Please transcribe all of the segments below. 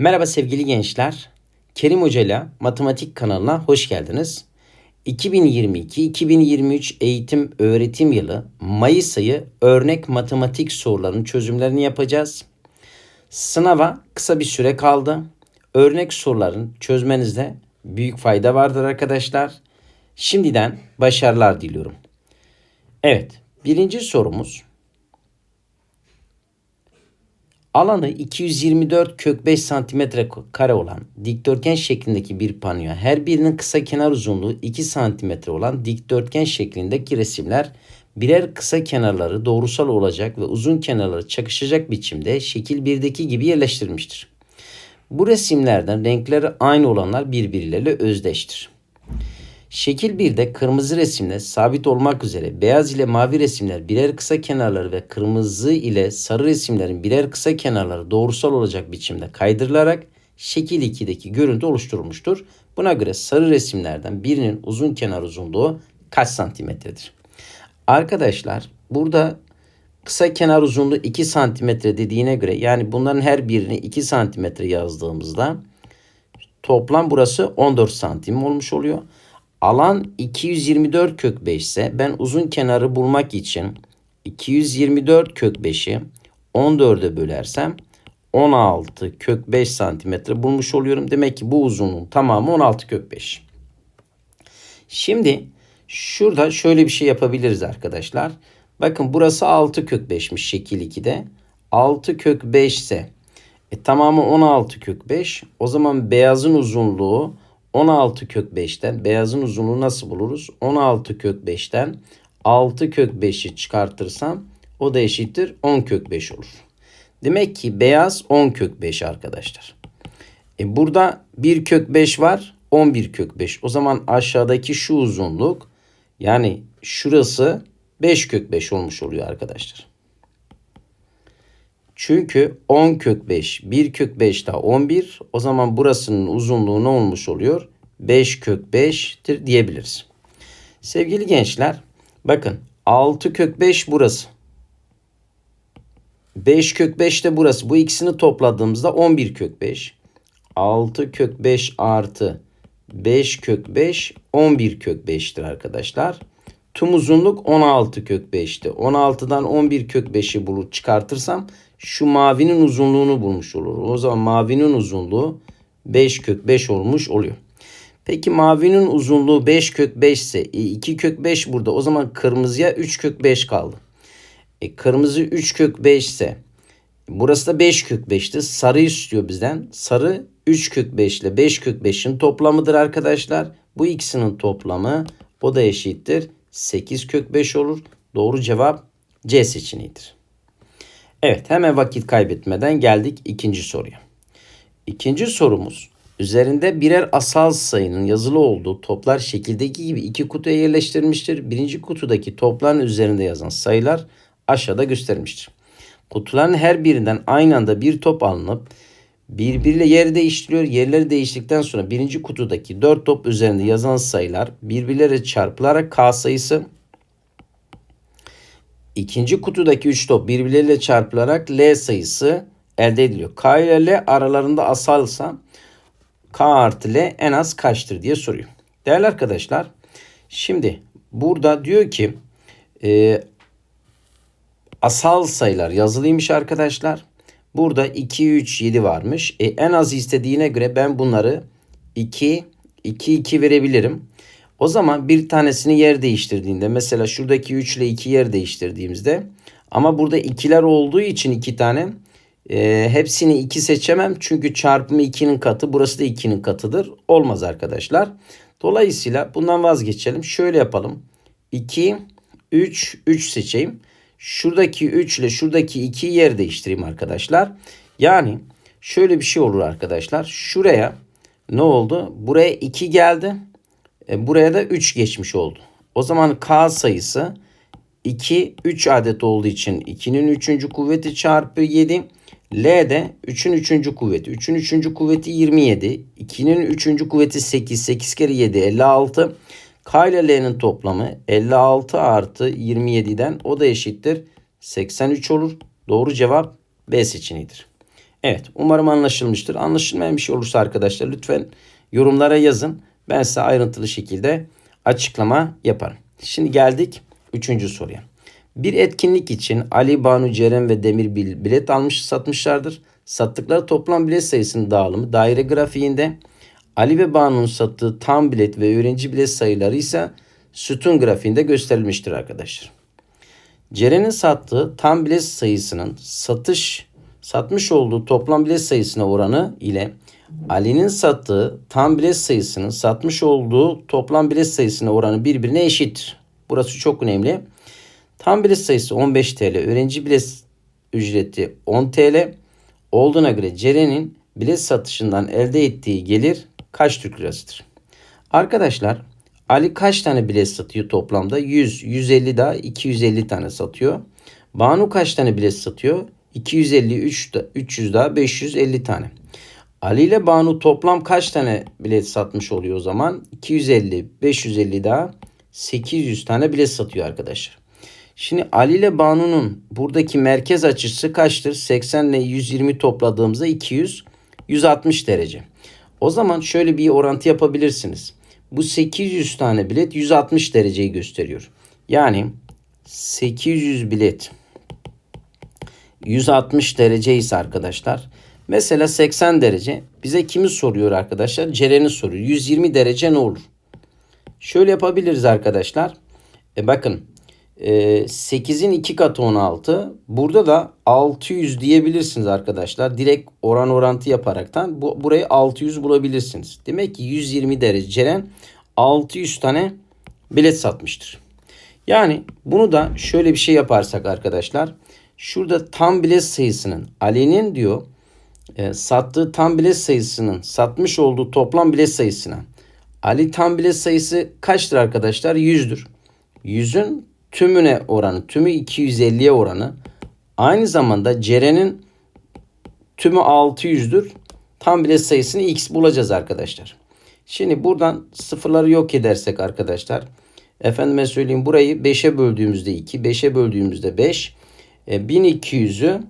Merhaba sevgili gençler. Kerim Hoca ile Matematik kanalına hoş geldiniz. 2022-2023 eğitim öğretim yılı Mayıs ayı örnek matematik sorularının çözümlerini yapacağız. Sınava kısa bir süre kaldı. Örnek soruların çözmenizde büyük fayda vardır arkadaşlar. Şimdiden başarılar diliyorum. Evet, birinci sorumuz Alanı 224 kök 5 santimetre kare olan dikdörtgen şeklindeki bir panoya her birinin kısa kenar uzunluğu 2 santimetre olan dikdörtgen şeklindeki resimler birer kısa kenarları doğrusal olacak ve uzun kenarları çakışacak biçimde şekil 1'deki gibi yerleştirilmiştir. Bu resimlerden renkleri aynı olanlar birbirleriyle özdeştir. Şekil 1'de kırmızı resimle sabit olmak üzere beyaz ile mavi resimler birer kısa kenarları ve kırmızı ile sarı resimlerin birer kısa kenarları doğrusal olacak biçimde kaydırılarak şekil 2'deki görüntü oluşturulmuştur. Buna göre sarı resimlerden birinin uzun kenar uzunluğu kaç santimetredir? Arkadaşlar burada kısa kenar uzunluğu 2 santimetre dediğine göre yani bunların her birini 2 santimetre yazdığımızda toplam burası 14 santim olmuş oluyor. Alan 224 kök 5 ise ben uzun kenarı bulmak için 224 kök 5'i 14'e bölersem 16 kök 5 santimetre bulmuş oluyorum. Demek ki bu uzunluğun tamamı 16 kök 5. Şimdi şurada şöyle bir şey yapabiliriz arkadaşlar. Bakın burası 6 kök 5'miş şekil 2'de. 6 kök 5 ise e, tamamı 16 kök 5. O zaman beyazın uzunluğu 16 kök 5'ten beyazın uzunluğu nasıl buluruz? 16 kök 5'ten 6 kök 5'i çıkartırsam o da eşittir 10 kök 5 olur. Demek ki beyaz 10 kök 5 arkadaşlar. E burada 1 kök 5 var 11 kök 5. O zaman aşağıdaki şu uzunluk yani şurası 5 kök 5 olmuş oluyor arkadaşlar. Çünkü 10 kök 5, 1 kök 5 daha 11. O zaman burasının uzunluğu ne olmuş oluyor? 5 kök 5'tir diyebiliriz. Sevgili gençler bakın 6 kök 5 burası. 5 kök 5 de burası. Bu ikisini topladığımızda 11 kök 5. 6 kök 5 artı 5 kök 5 11 kök 5'tir arkadaşlar. Tüm uzunluk 16 kök 5'ti. 16'dan 11 kök 5'i bulup çıkartırsam şu mavinin uzunluğunu bulmuş olur. O zaman mavinin uzunluğu 5 kök 5 olmuş oluyor. Peki mavinin uzunluğu 5 kök 5 ise 2 kök 5 burada. O zaman kırmızıya 3 kök 5 kaldı. E, kırmızı 3 kök 5 ise burası da 5 kök 5'ti. Sarı istiyor bizden. Sarı 3 kök 5 ile 5 kök 5'in toplamıdır arkadaşlar. Bu ikisinin toplamı o da eşittir. 8 kök 5 olur. Doğru cevap C seçeneğidir. Evet hemen vakit kaybetmeden geldik ikinci soruya. İkinci sorumuz üzerinde birer asal sayının yazılı olduğu toplar şekildeki gibi iki kutuya yerleştirilmiştir. Birinci kutudaki topların üzerinde yazan sayılar aşağıda gösterilmiştir. Kutuların her birinden aynı anda bir top alınıp birbiriyle yer değiştiriyor. Yerleri değiştikten sonra birinci kutudaki dört top üzerinde yazan sayılar birbirleriyle çarpılarak K sayısı İkinci kutudaki 3 top birbirleriyle çarpılarak L sayısı elde ediliyor. K ile L aralarında asalsa K artı L en az kaçtır diye soruyor. Değerli arkadaşlar şimdi burada diyor ki e, asal sayılar yazılıymış arkadaşlar. Burada 2, 3, 7 varmış. E, en az istediğine göre ben bunları 2, 2, 2 verebilirim. O zaman bir tanesini yer değiştirdiğinde mesela şuradaki 3 ile 2 yer değiştirdiğimizde ama burada ikiler olduğu için iki tane e, hepsini 2 seçemem. Çünkü çarpımı 2'nin katı burası da 2'nin katıdır. Olmaz arkadaşlar. Dolayısıyla bundan vazgeçelim. Şöyle yapalım. 2, 3, 3 seçeyim. Şuradaki 3 ile şuradaki 2'yi yer değiştireyim arkadaşlar. Yani şöyle bir şey olur arkadaşlar. Şuraya ne oldu? Buraya 2 geldi. E, buraya da 3 geçmiş oldu. O zaman K sayısı 2, 3 adet olduğu için 2'nin 3. kuvveti çarpı 7. L de 3'ün 3. kuvveti. 3'ün 3. kuvveti 27. 2'nin 3. kuvveti 8. 8 kere 7 56. K ile L'nin toplamı 56 artı 27'den o da eşittir 83 olur. Doğru cevap B seçeneğidir. Evet umarım anlaşılmıştır. Anlaşılmayan bir şey olursa arkadaşlar lütfen yorumlara yazın. Ben size ayrıntılı şekilde açıklama yaparım. Şimdi geldik üçüncü soruya. Bir etkinlik için Ali, Banu, Ceren ve Demir bilet almış satmışlardır. Sattıkları toplam bilet sayısının dağılımı daire grafiğinde Ali ve Banu'nun sattığı tam bilet ve öğrenci bilet sayıları ise sütun grafiğinde gösterilmiştir arkadaşlar. Ceren'in sattığı tam bilet sayısının satış satmış olduğu toplam bilet sayısına oranı ile Ali'nin sattığı tam bilet sayısının satmış olduğu toplam bilet sayısına oranı birbirine eşittir. Burası çok önemli. Tam bilet sayısı 15 TL, öğrenci bilet ücreti 10 TL olduğuna göre Ceren'in bilet satışından elde ettiği gelir kaç Türk lirasıdır? Arkadaşlar Ali kaç tane bilet satıyor toplamda? 100, 150 daha 250 tane satıyor. Banu kaç tane bilet satıyor? 253 da 300 daha 550 tane. Ali ile Banu toplam kaç tane bilet satmış oluyor o zaman? 250, 550 daha 800 tane bilet satıyor arkadaşlar. Şimdi Ali ile Banu'nun buradaki merkez açısı kaçtır? 80 ile 120 topladığımızda 200, 160 derece. O zaman şöyle bir orantı yapabilirsiniz. Bu 800 tane bilet 160 dereceyi gösteriyor. Yani 800 bilet 160 derece ise arkadaşlar. Mesela 80 derece bize kimi soruyor arkadaşlar? Ceren'i soruyor. 120 derece ne olur? Şöyle yapabiliriz arkadaşlar. E bakın 8'in 2 katı 16. Burada da 600 diyebilirsiniz arkadaşlar. Direkt oran orantı yaparaktan bu, burayı 600 bulabilirsiniz. Demek ki 120 derece Ceren 600 tane bilet satmıştır. Yani bunu da şöyle bir şey yaparsak arkadaşlar. Şurada tam bilet sayısının Ali'nin diyor e, sattığı tam bilet sayısının satmış olduğu toplam bilet sayısına Ali tam bilet sayısı kaçtır arkadaşlar? 100'dür. 100'ün tümüne oranı, tümü 250'ye oranı. Aynı zamanda Ceren'in tümü 600'dür. Tam bilet sayısını x bulacağız arkadaşlar. Şimdi buradan sıfırları yok edersek arkadaşlar. Efendime söyleyeyim burayı 5'e böldüğümüzde 2, 5'e böldüğümüzde 5. E, 1200'ü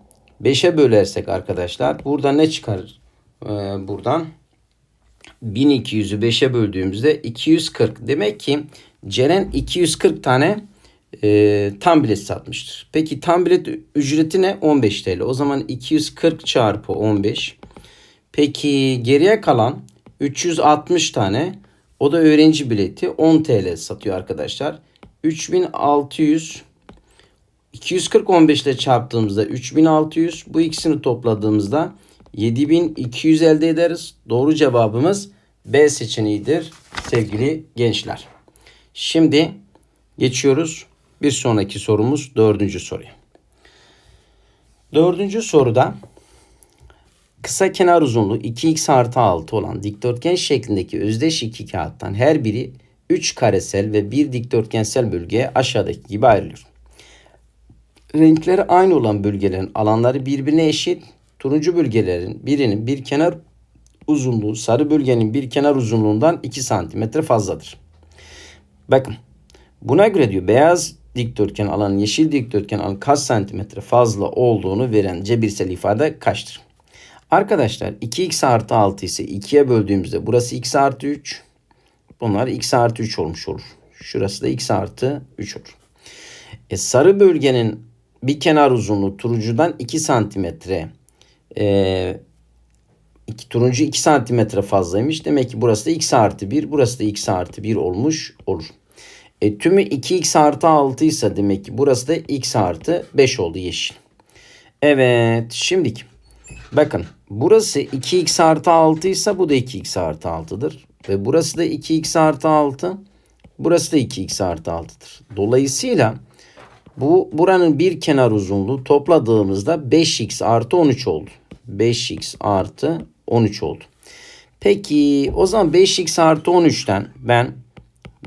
5'e bölersek arkadaşlar burada ne çıkar? E, buradan 1200'ü 5'e böldüğümüzde 240. Demek ki Ceren 240 tane e, tam bilet satmıştır. Peki tam bilet ücreti ne? 15 TL. O zaman 240 çarpı 15. Peki geriye kalan 360 tane o da öğrenci bileti 10 TL satıyor arkadaşlar. 3600 240 15 ile çarptığımızda 3600 bu ikisini topladığımızda 7200 elde ederiz. Doğru cevabımız B seçeneğidir sevgili gençler. Şimdi geçiyoruz bir sonraki sorumuz dördüncü soruya. Dördüncü soruda kısa kenar uzunluğu 2x artı 6 olan dikdörtgen şeklindeki özdeş iki kağıttan her biri 3 karesel ve bir dikdörtgensel bölgeye aşağıdaki gibi ayrılıyor. Renkleri aynı olan bölgelerin alanları birbirine eşit. Turuncu bölgelerin birinin bir kenar uzunluğu sarı bölgenin bir kenar uzunluğundan 2 santimetre fazladır. Bakın buna göre diyor beyaz dikdörtgen alanın yeşil dikdörtgen alanın kaç santimetre fazla olduğunu veren cebirsel ifade kaçtır? Arkadaşlar 2x artı 6 ise 2'ye böldüğümüzde burası x artı 3. Bunlar x artı 3 olmuş olur. Şurası da x artı 3 olur. E, sarı bölgenin bir kenar uzunluğu turuncudan 2 santimetre. E, iki, turuncu 2 santimetre fazlaymış. Demek ki burası da x artı 1. Burası da x artı 1 olmuş olur. E, tümü 2x artı 6 ise demek ki burası da x artı 5 oldu yeşil. Evet şimdiki. Bakın burası 2x artı 6 ise bu da 2x artı 6'dır. Ve burası da 2x artı 6. Burası da 2x artı 6'dır. Dolayısıyla bu buranın bir kenar uzunluğu topladığımızda 5x artı 13 oldu. 5x artı 13 oldu. Peki o zaman 5x artı 13'ten ben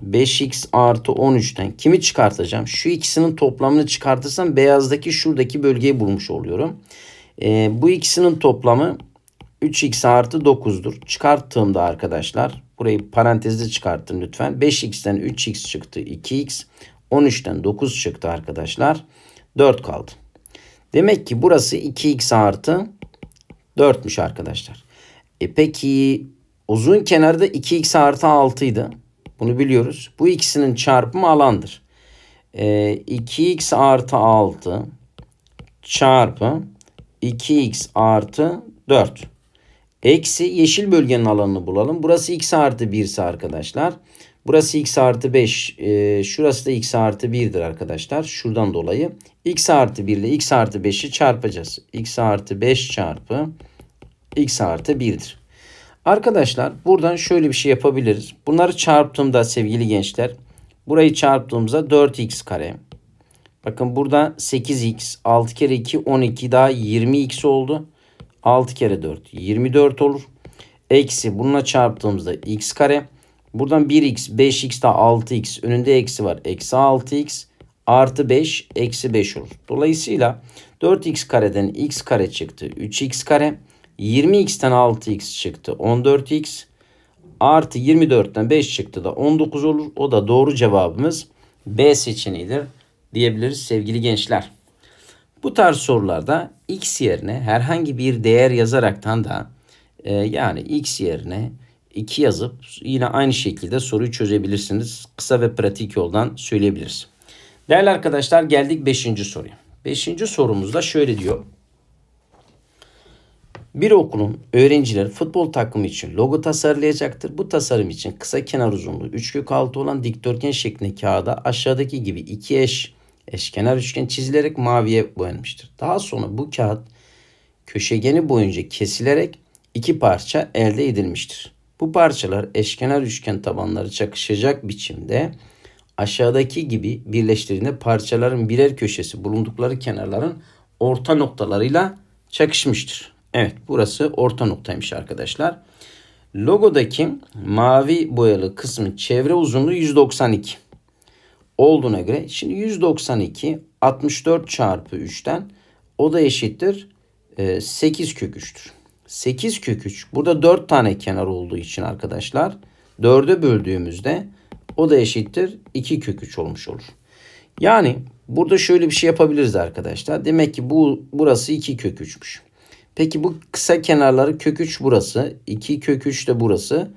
5x artı 13'ten kimi çıkartacağım? Şu ikisinin toplamını çıkartırsam beyazdaki şuradaki bölgeyi bulmuş oluyorum. Ee, bu ikisinin toplamı 3x artı 9'dur. Çıkarttığımda arkadaşlar burayı parantezde çıkarttım lütfen. 5x'ten 3x çıktı 2x. 13'ten 9 çıktı arkadaşlar. 4 kaldı. Demek ki burası 2x artı 4'müş arkadaşlar. E peki uzun kenarda 2x artı 6 idi. Bunu biliyoruz. Bu ikisinin çarpımı alandır. E, 2x artı 6 çarpı 2x artı 4. Eksi yeşil bölgenin alanını bulalım. Burası x artı 1 ise arkadaşlar. Burası x artı 5. E, şurası da x artı 1'dir arkadaşlar. Şuradan dolayı x artı 1 ile x artı 5'i çarpacağız. x artı 5 çarpı x artı 1'dir. Arkadaşlar buradan şöyle bir şey yapabiliriz. Bunları çarptığımda sevgili gençler. Burayı çarptığımızda 4x kare. Bakın burada 8x 6 kere 2 12 daha 20x oldu. 6 kere 4 24 olur. Eksi bununla çarptığımızda x kare. Buradan 1x 5x daha 6x önünde eksi var. Eksi 6x artı 5 eksi 5 olur. Dolayısıyla 4x kareden x kare çıktı. 3x kare. 20x'ten 6x çıktı. 14x artı 24'ten 5 çıktı da 19 olur. O da doğru cevabımız B seçeneğidir diyebiliriz sevgili gençler. Bu tarz sorularda x yerine herhangi bir değer yazaraktan da e, yani x yerine 2 yazıp yine aynı şekilde soruyu çözebilirsiniz. Kısa ve pratik yoldan söyleyebiliriz. Değerli arkadaşlar geldik 5. soruya. 5. sorumuzda şöyle diyor. Bir okulun öğrencileri futbol takımı için logo tasarlayacaktır. Bu tasarım için kısa kenar uzunluğu 3 kök 6 olan dikdörtgen şeklinde kağıda aşağıdaki gibi iki eş eşkenar üçgen çizilerek maviye boyanmıştır. Daha sonra bu kağıt köşegeni boyunca kesilerek iki parça elde edilmiştir. Bu parçalar eşkenar üçgen tabanları çakışacak biçimde aşağıdaki gibi birleştirildiğinde parçaların birer köşesi bulundukları kenarların orta noktalarıyla çakışmıştır. Evet burası orta noktaymış arkadaşlar. Logodaki mavi boyalı kısmın çevre uzunluğu 192 olduğuna göre şimdi 192 64 çarpı 3'ten o da eşittir 8 kök 3'tür. 8 kök 3 burada 4 tane kenar olduğu için arkadaşlar 4'e böldüğümüzde o da eşittir 2 kök 3 olmuş olur. Yani burada şöyle bir şey yapabiliriz arkadaşlar. Demek ki bu burası 2 kök 3'müş. Peki bu kısa kenarları kök 3 burası. 2 kök 3 de burası.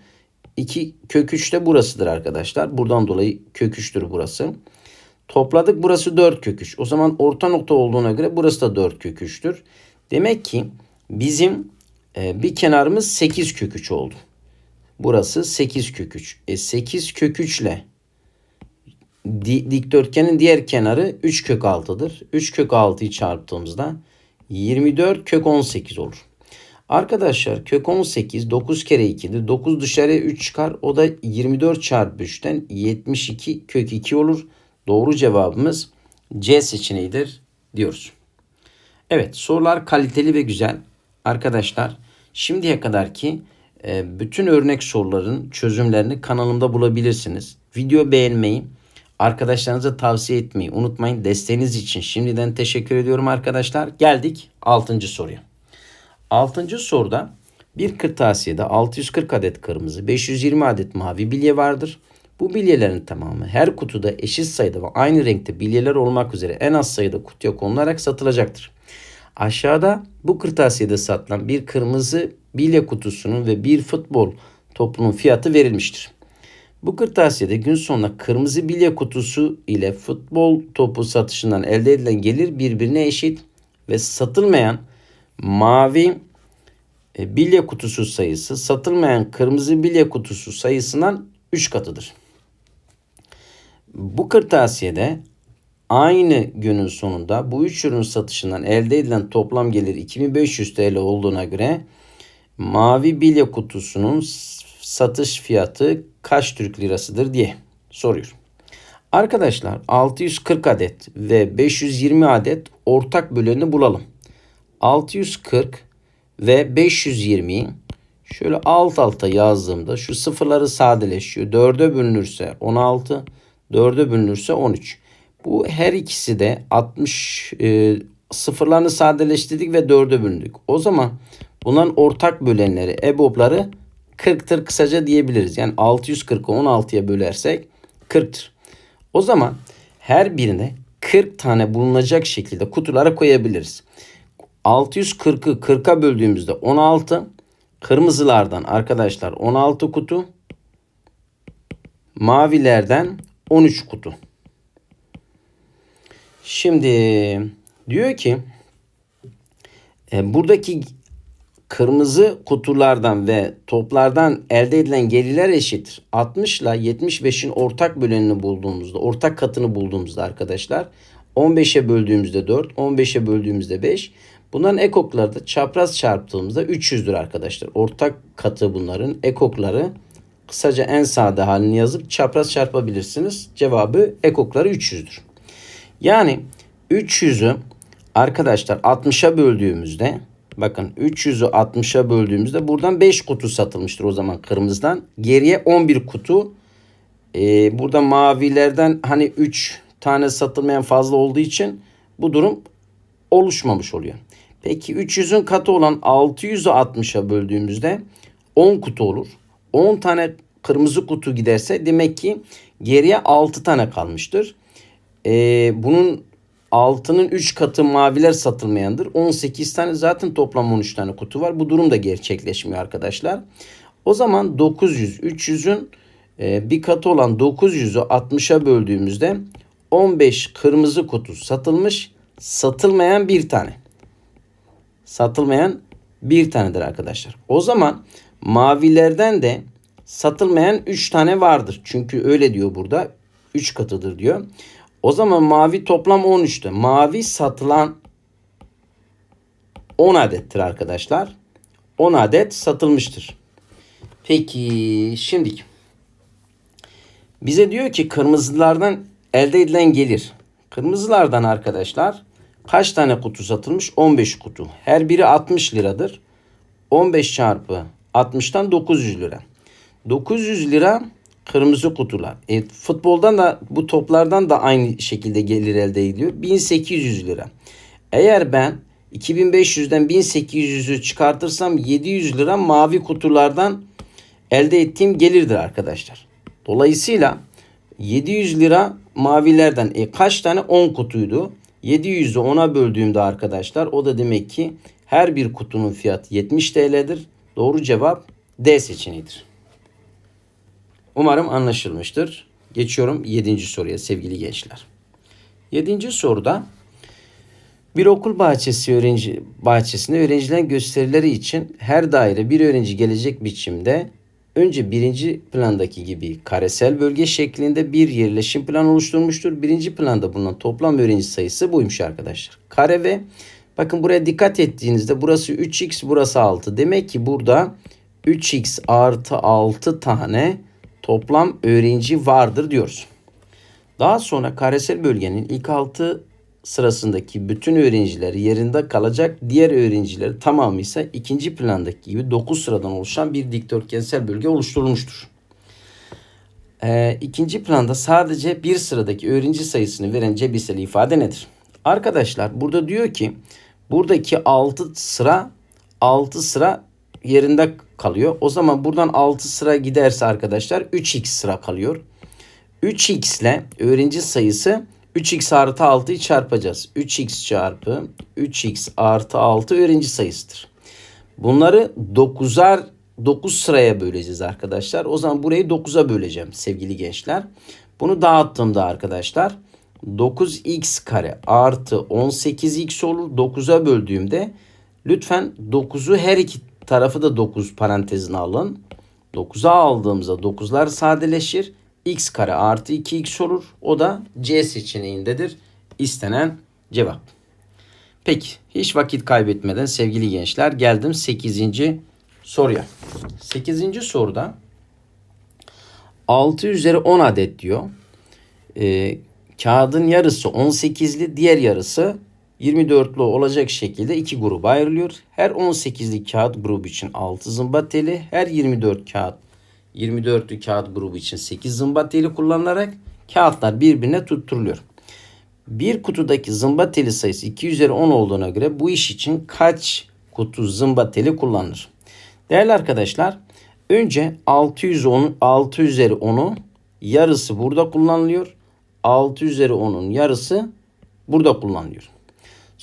2 kök 3 de burasıdır arkadaşlar. Buradan dolayı kök 3'tür burası. Topladık burası 4 kök 3. O zaman orta nokta olduğuna göre burası da 4 kök 3'tür. Demek ki bizim e, bir kenarımız 8 kök 3 oldu. Burası 8 kök 3. E 8 kök 3 ile dikdörtgenin diğer kenarı 3 kök 6'dır. 3 kök 6'yı çarptığımızda 24 kök 18 olur. Arkadaşlar kök 18 9 kere 2'dir. 9 dışarıya 3 çıkar. O da 24 çarpı 3'ten 72 kök 2 olur. Doğru cevabımız C seçeneğidir diyoruz. Evet sorular kaliteli ve güzel. Arkadaşlar şimdiye kadar ki e, bütün örnek soruların çözümlerini kanalımda bulabilirsiniz. Video beğenmeyi, Arkadaşlarınıza tavsiye etmeyi unutmayın. Desteğiniz için şimdiden teşekkür ediyorum arkadaşlar. Geldik 6. soruya. 6. soruda bir kırtasiyede 640 adet kırmızı, 520 adet mavi bilye vardır. Bu bilyelerin tamamı her kutuda eşit sayıda ve aynı renkte bilyeler olmak üzere en az sayıda kutuya konularak satılacaktır. Aşağıda bu kırtasiyede satılan bir kırmızı bilye kutusunun ve bir futbol topunun fiyatı verilmiştir. Bu kırtasiyede gün sonunda kırmızı bilye kutusu ile futbol topu satışından elde edilen gelir birbirine eşit ve satılmayan mavi e, bilye kutusu sayısı satılmayan kırmızı bilye kutusu sayısından 3 katıdır. Bu kırtasiyede aynı günün sonunda bu üç ürün satışından elde edilen toplam gelir 2500 TL olduğuna göre mavi bilye kutusunun satış fiyatı kaç Türk lirasıdır diye soruyor. Arkadaşlar 640 adet ve 520 adet ortak böleni bulalım. 640 ve 520'yi şöyle alt alta yazdığımda şu sıfırları sadeleşiyor. 4'e bölünürse 16, 4'e bölünürse 13. Bu her ikisi de 60 e, sıfırlarını sadeleştirdik ve 4'e bölündük. O zaman bunların ortak bölenleri, EBOB'ları 40'tır kısaca diyebiliriz. Yani 640'ı 16'ya bölersek 40'tır. O zaman her birine 40 tane bulunacak şekilde kutulara koyabiliriz. 640'ı 40'a böldüğümüzde 16. Kırmızılardan arkadaşlar 16 kutu. Mavilerden 13 kutu. Şimdi diyor ki e, buradaki kırmızı kutulardan ve toplardan elde edilen gelirler eşittir. 60 ile 75'in ortak bölenini bulduğumuzda, ortak katını bulduğumuzda arkadaşlar 15'e böldüğümüzde 4, 15'e böldüğümüzde 5. Bunların ekokları da çapraz çarptığımızda 300'dür arkadaşlar. Ortak katı bunların ekokları kısaca en sade halini yazıp çapraz çarpabilirsiniz. Cevabı ekokları 300'dür. Yani 300'ü arkadaşlar 60'a böldüğümüzde bakın 300'ü 60'a böldüğümüzde buradan 5 kutu satılmıştır o zaman kırmızıdan. Geriye 11 kutu. Ee, burada mavilerden hani 3 tane satılmayan fazla olduğu için bu durum oluşmamış oluyor. Peki 300'ün katı olan 600'ü 60'a böldüğümüzde 10 kutu olur. 10 tane kırmızı kutu giderse demek ki geriye 6 tane kalmıştır. Ee, bunun altının 3 katı maviler satılmayandır. 18 tane zaten toplam 13 tane kutu var. Bu durum da gerçekleşmiyor arkadaşlar. O zaman 900, 300'ün e, bir katı olan 900'ü 60'a böldüğümüzde 15 kırmızı kutu satılmış. Satılmayan bir tane. Satılmayan bir tanedir arkadaşlar. O zaman mavilerden de satılmayan 3 tane vardır. Çünkü öyle diyor burada. 3 katıdır diyor. O zaman mavi toplam 13'tü. Mavi satılan 10 adettir arkadaşlar. 10 adet satılmıştır. Peki şimdi bize diyor ki kırmızılardan elde edilen gelir. Kırmızılardan arkadaşlar kaç tane kutu satılmış? 15 kutu. Her biri 60 liradır. 15 çarpı 60'tan 900 lira. 900 lira kırmızı kutular. E, futboldan da bu toplardan da aynı şekilde gelir elde ediliyor. 1800 lira. Eğer ben 2500'den 1800'ü çıkartırsam 700 lira mavi kutulardan elde ettiğim gelirdir arkadaşlar. Dolayısıyla 700 lira mavilerden e, kaç tane 10 kutuydu. 700'ü 10'a böldüğümde arkadaşlar o da demek ki her bir kutunun fiyatı 70 TL'dir. Doğru cevap D seçeneğidir. Umarım anlaşılmıştır. Geçiyorum 7. soruya sevgili gençler. 7. soruda bir okul bahçesi öğrenci bahçesinde öğrencilerin gösterileri için her daire bir öğrenci gelecek biçimde önce birinci plandaki gibi karesel bölge şeklinde bir yerleşim planı oluşturmuştur. Birinci planda bulunan toplam öğrenci sayısı buymuş arkadaşlar. Kare ve bakın buraya dikkat ettiğinizde burası 3x burası 6. Demek ki burada 3x artı 6 tane toplam öğrenci vardır diyoruz. Daha sonra karesel bölgenin ilk 6 sırasındaki bütün öğrenciler yerinde kalacak. Diğer öğrenciler tamamı ise ikinci plandaki gibi 9 sıradan oluşan bir dikdörtgensel bölge oluşturulmuştur. Ee, ikinci planda sadece bir sıradaki öğrenci sayısını veren cebirsel ifade nedir? Arkadaşlar burada diyor ki buradaki 6 sıra 6 sıra yerinde kalıyor. O zaman buradan 6 sıra giderse arkadaşlar 3x sıra kalıyor. 3x ile öğrenci sayısı 3x artı 6'yı çarpacağız. 3x çarpı 3x artı 6 öğrenci sayısıdır. Bunları 9'ar 9 sıraya böleceğiz arkadaşlar. O zaman burayı 9'a böleceğim sevgili gençler. Bunu dağıttığımda arkadaşlar 9x kare artı 18x olur. 9'a böldüğümde lütfen 9'u her iki tarafı da 9 parantezine alın. 9'a aldığımızda 9'lar sadeleşir. x kare artı 2x olur. O da C seçeneğindedir. İstenen cevap. Peki hiç vakit kaybetmeden sevgili gençler geldim 8. soruya. 8. soruda 6 üzeri 10 adet diyor. Ee, kağıdın yarısı 18'li diğer yarısı 24'lü olacak şekilde iki gruba ayrılıyor. Her 18'li kağıt grubu için 6 zımba teli, her 24 kağıt 24'lü kağıt grubu için 8 zımba teli kullanılarak kağıtlar birbirine tutturuluyor. Bir kutudaki zımba teli sayısı 2 üzeri 10 olduğuna göre bu iş için kaç kutu zımba teli kullanılır? Değerli arkadaşlar önce 610, 6 üzeri 10'u yarısı burada kullanılıyor. 6 üzeri 10'un yarısı burada kullanılıyor.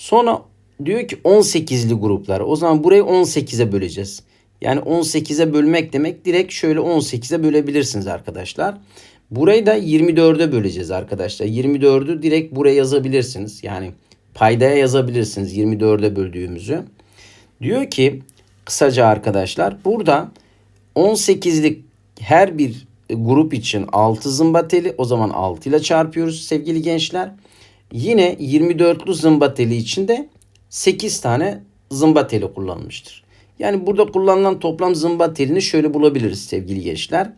Sonra diyor ki 18'li gruplar. O zaman burayı 18'e böleceğiz. Yani 18'e bölmek demek direkt şöyle 18'e bölebilirsiniz arkadaşlar. Burayı da 24'e böleceğiz arkadaşlar. 24'ü direkt buraya yazabilirsiniz. Yani paydaya yazabilirsiniz 24'e böldüğümüzü. Diyor ki kısaca arkadaşlar burada 18'lik her bir grup için 6 zımbateli o zaman 6 ile çarpıyoruz sevgili gençler. Yine 24'lü zımbateli için de 8 tane zımbateli kullanılmıştır. Yani burada kullanılan toplam zımbatelini şöyle bulabiliriz sevgili gençler.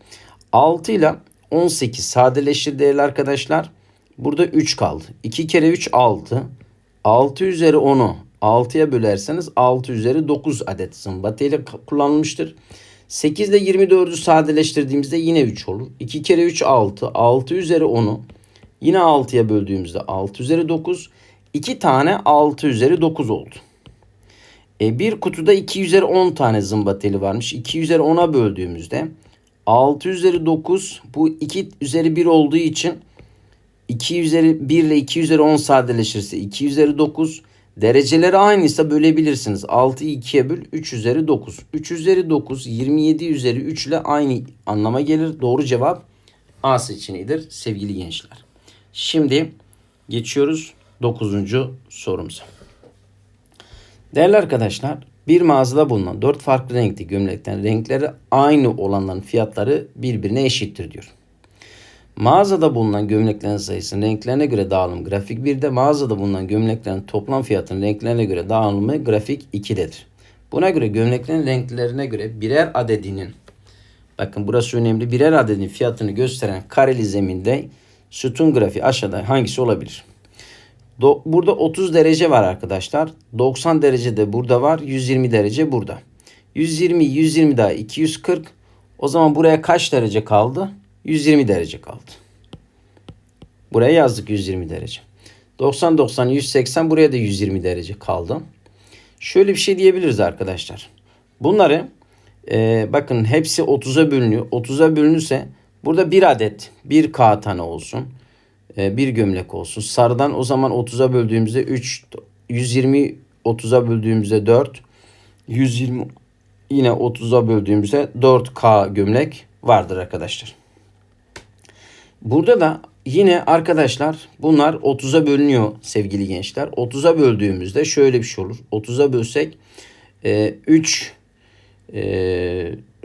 6 ile 18 sadeleşir değerli arkadaşlar. Burada 3 kaldı. 2 kere 3 6. 6 üzeri 10'u 6'ya bölerseniz 6 üzeri 9 adet zımbateli kullanılmıştır. 8 ile 24'ü sadeleştirdiğimizde yine 3 olur. 2 kere 3 6. 6 üzeri 10'u yine 6'ya böldüğümüzde 6 üzeri 9. 2 tane 6 üzeri 9 oldu. E, bir kutuda 2 üzeri 10 tane zımba teli varmış. 2 üzeri 10'a böldüğümüzde 6 üzeri 9 bu 2 üzeri 1 olduğu için 2 üzeri 1 ile 2 üzeri 10 sadeleşirse 2 üzeri 9 dereceleri aynıysa bölebilirsiniz. 6'yı 2'ye böl 3 üzeri 9. 3 üzeri 9 27 üzeri 3 ile aynı anlama gelir. Doğru cevap A seçeneğidir sevgili gençler. Şimdi geçiyoruz 9. sorumuza. Değerli arkadaşlar bir mağazada bulunan 4 farklı renkli gömlekten renkleri aynı olanların fiyatları birbirine eşittir diyor. Mağazada bulunan gömleklerin sayısının renklerine göre dağılım grafik 1'de, mağazada bulunan gömleklerin toplam fiyatının renklerine göre dağılımı grafik 2'dedir. Buna göre gömleklerin renklerine göre birer adedinin bakın burası önemli birer adedin fiyatını gösteren kareli zeminde sütun grafiği aşağıda hangisi olabilir? Do burada 30 derece var arkadaşlar. 90 derece de burada var. 120 derece burada. 120, 120 daha 240. O zaman buraya kaç derece kaldı? 120 derece kaldı. Buraya yazdık 120 derece. 90, 90, 180 buraya da 120 derece kaldı. Şöyle bir şey diyebiliriz arkadaşlar. Bunları e, bakın hepsi 30'a bölünüyor. 30'a bölünürse burada bir adet bir K tane olsun. E, bir gömlek olsun. Sarıdan o zaman 30'a böldüğümüzde 3 120 30'a böldüğümüzde 4 120 yine 30'a böldüğümüzde 4K gömlek vardır arkadaşlar. Burada da yine arkadaşlar bunlar 30'a bölünüyor sevgili gençler. 30'a böldüğümüzde şöyle bir şey olur. 30'a bölsek 3 e, e,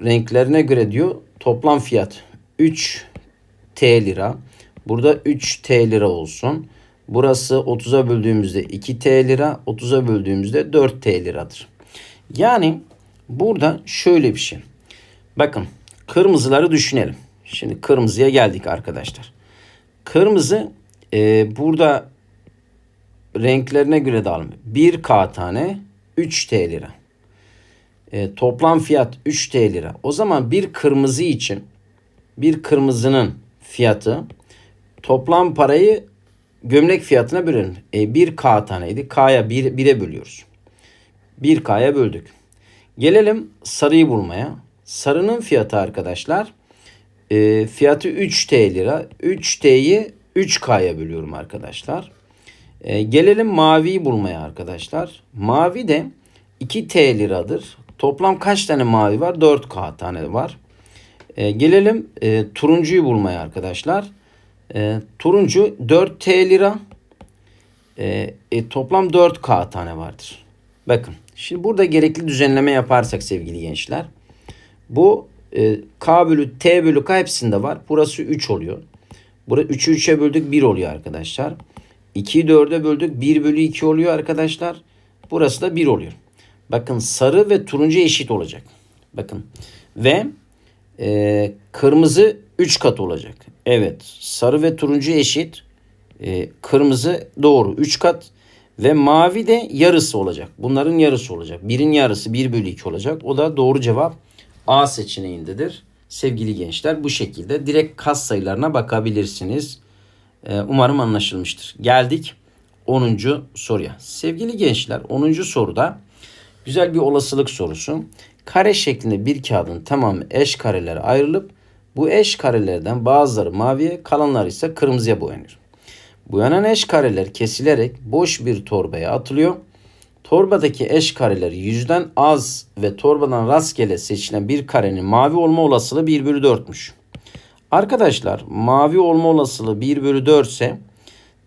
renklerine göre diyor toplam fiyat 3 T lira. Burada 3 T lira olsun. Burası 30'a böldüğümüzde 2 T lira. 30'a böldüğümüzde 4 T liradır. Yani burada şöyle bir şey. Bakın kırmızıları düşünelim. Şimdi kırmızıya geldik arkadaşlar. Kırmızı e, burada renklerine göre dağılım. 1K tane 3 T lira. E, toplam fiyat 3 T lira. O zaman bir kırmızı için bir kırmızının fiyatı toplam parayı gömlek fiyatına bölelim. E, 1K taneydi. K'ya 1, 1'e bölüyoruz. 1K'ya böldük. Gelelim sarıyı bulmaya. Sarının fiyatı arkadaşlar e, fiyatı 3T lira. 3T'yi 3K'ya bölüyorum arkadaşlar. E, gelelim maviyi bulmaya arkadaşlar. Mavi de 2T liradır. Toplam kaç tane mavi var? 4K tane var. E, gelelim e, turuncuyu bulmaya arkadaşlar. E, turuncu 4T lira. E, e, toplam 4K tane vardır. Bakın şimdi burada gerekli düzenleme yaparsak sevgili gençler. Bu e, K bölü T bölü K hepsinde var. Burası 3 oluyor. Burada 3'ü 3'e böldük 1 oluyor arkadaşlar. 2'yi 4'e böldük 1 bölü 2 oluyor arkadaşlar. Burası da 1 oluyor. Bakın sarı ve turuncu eşit olacak. Bakın ve e, kırmızı 3 kat olacak. Evet sarı ve turuncu eşit. E, kırmızı doğru 3 kat. Ve mavi de yarısı olacak. Bunların yarısı olacak. Birin yarısı 1 bölü 2 olacak. O da doğru cevap A seçeneğindedir. Sevgili gençler bu şekilde direkt kas sayılarına bakabilirsiniz. Ee, umarım anlaşılmıştır. Geldik 10. soruya. Sevgili gençler 10. soruda güzel bir olasılık sorusu. Kare şeklinde bir kağıdın tamamı eş karelere ayrılıp bu eş karelerden bazıları maviye kalanlar ise kırmızıya boyanır. Boyanan eş kareler kesilerek boş bir torbaya atılıyor. torbadaki eş kareleri yüzden az ve torbadan rastgele seçilen bir karenin mavi olma olasılığı 1 bölü 4'müş. Arkadaşlar mavi olma olasılığı 1 bölü 4 ise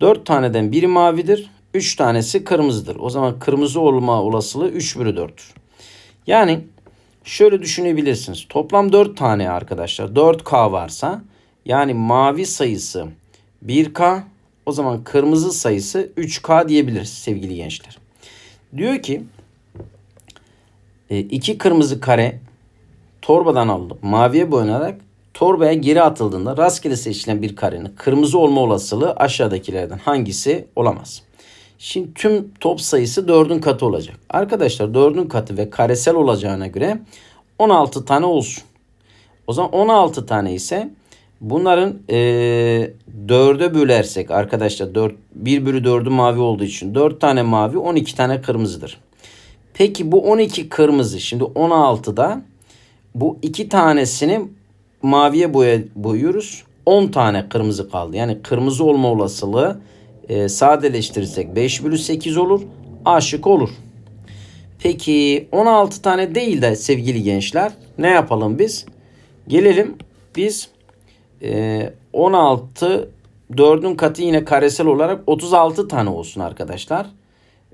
4 taneden biri mavidir. 3 tanesi kırmızıdır. O zaman kırmızı olma olasılığı 3 bölü 4'tür. Yani şöyle düşünebilirsiniz. Toplam 4 tane arkadaşlar 4K varsa yani mavi sayısı 1K o zaman kırmızı sayısı 3K diyebiliriz sevgili gençler. Diyor ki e, iki kırmızı kare torbadan alınıp maviye boyanarak torbaya geri atıldığında rastgele seçilen bir karenin kırmızı olma olasılığı aşağıdakilerden hangisi olamaz? Şimdi tüm top sayısı 4'ün katı olacak. Arkadaşlar 4'ün katı ve karesel olacağına göre 16 tane olsun. O zaman 16 tane ise bunların e, 4'e bölersek arkadaşlar 4, 1 bölü 4'ü mavi olduğu için 4 tane mavi 12 tane kırmızıdır. Peki bu 12 kırmızı şimdi 16'da bu iki tanesini maviye boya, boyuyoruz. 10 tane kırmızı kaldı. Yani kırmızı olma olasılığı e, sadeleştirirsek 5 bölü 8 olur. A şıkkı olur. Peki 16 tane değil de sevgili gençler ne yapalım biz? Gelelim biz e, 16 4'ün katı yine karesel olarak 36 tane olsun arkadaşlar.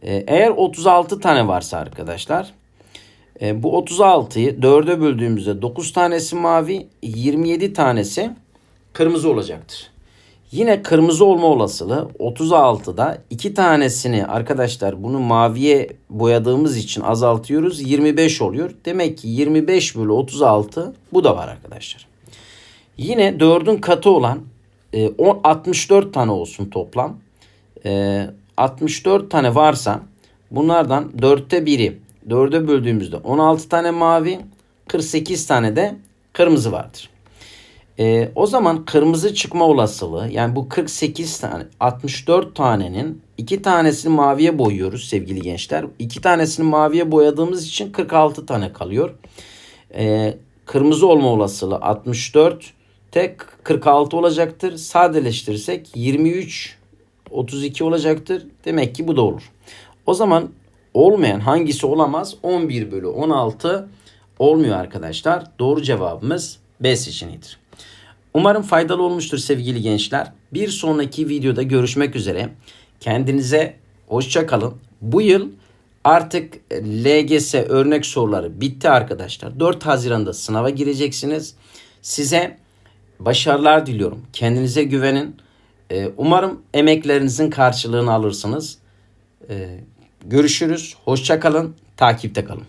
E, eğer 36 tane varsa arkadaşlar e, bu 36'yı 4'e böldüğümüzde 9 tanesi mavi 27 tanesi kırmızı olacaktır. Yine kırmızı olma olasılığı 36'da 2 tanesini arkadaşlar bunu maviye boyadığımız için azaltıyoruz. 25 oluyor. Demek ki 25 bölü 36 bu da var arkadaşlar. Yine 4'ün katı olan e, 10, 64 tane olsun toplam. E, 64 tane varsa bunlardan 4'te biri 4'e böldüğümüzde 16 tane mavi 48 tane de kırmızı vardır. Ee, o zaman kırmızı çıkma olasılığı yani bu 48 tane 64 tanenin 2 tanesini maviye boyuyoruz sevgili gençler. 2 tanesini maviye boyadığımız için 46 tane kalıyor. Ee, kırmızı olma olasılığı 64 tek 46 olacaktır. Sadeleştirirsek 23 32 olacaktır. Demek ki bu da olur. O zaman olmayan hangisi olamaz? 11 bölü 16 olmuyor arkadaşlar. Doğru cevabımız B seçeneğidir. Umarım faydalı olmuştur sevgili gençler. Bir sonraki videoda görüşmek üzere. Kendinize hoşça kalın. Bu yıl artık LGS örnek soruları bitti arkadaşlar. 4 Haziran'da sınava gireceksiniz. Size başarılar diliyorum. Kendinize güvenin. Ee, Umarım emeklerinizin karşılığını alırsınız. Ee, Görüşürüz. Hoşça kalın. Takipte kalın.